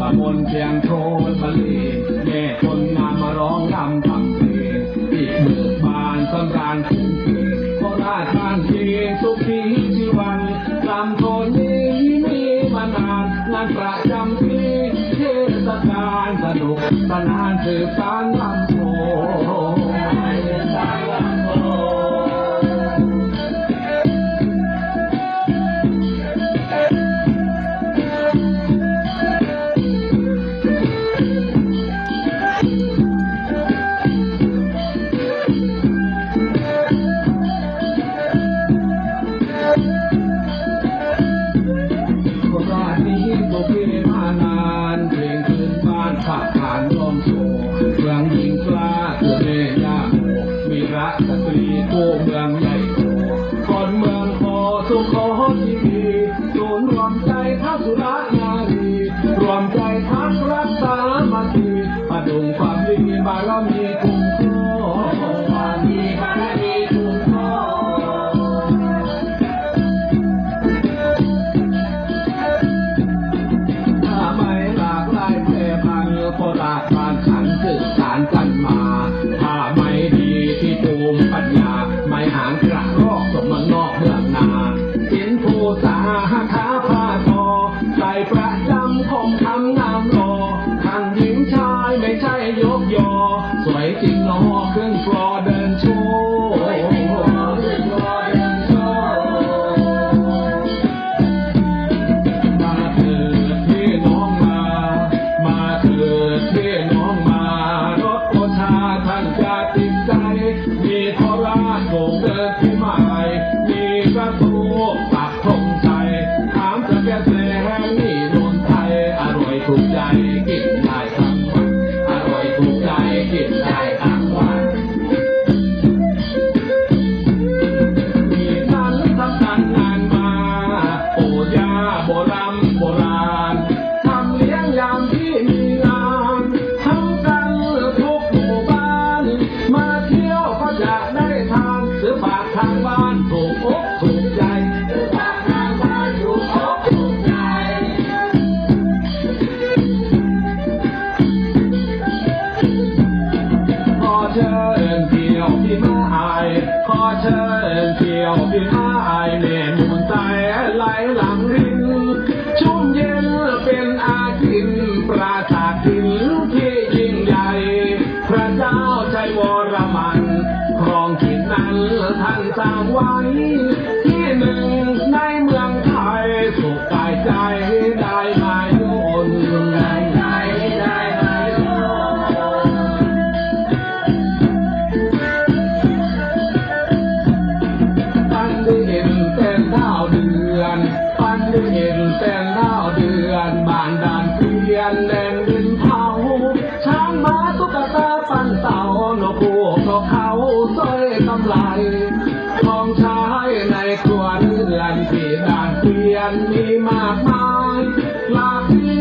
ตะมนเพียงโทนมะลีแม่คนงามมาร้องนำทำเพลงอีกเบิกบานสำราญคุ้มเกิดโคราชานเพียงสุขีชีวันลำโทนนี้มีมานานงานประจำปีเทศกาลสนุกสนานสืบสานลำโพ ตรีคู่เมืองใหญ่โตคนเมืองโคสุโขทีวีศูนย์รวมใจทัพสุรนารีรวมใจทักรักษามาทีประดุงความดีบารมีคุ้มครองความดีบารมีคุ้มครองผ้าไหมหลากหลายแพร่พันโคราช คงทำงามรอทั้งหญิงชายไม่ใช่ยกยอ สวยจริงเนอขึ้นฟลอเดินโชว์สวยจริงเนอขึ้นฟลอเดินโชว์มาเถิดพี่น้องมา มาเถิดพี่น้องมารถโอชาท่านจะติดใจมีโคราชโบกเดินที่มาย จะได้ทานซื้อฝากทางบ้านถูกอกถูกใจซื้อฝากทางบ้านถูกอกถูกใจขอเชิญเที่ยวพี่มาไอายขอเชิญเที่ยวพี่มาไอายแม่มุนใจ ครองขิดนั้นท่านสร้างไว้ ที่หนึ่งในเมืองไทยสุขกายใจ life, life.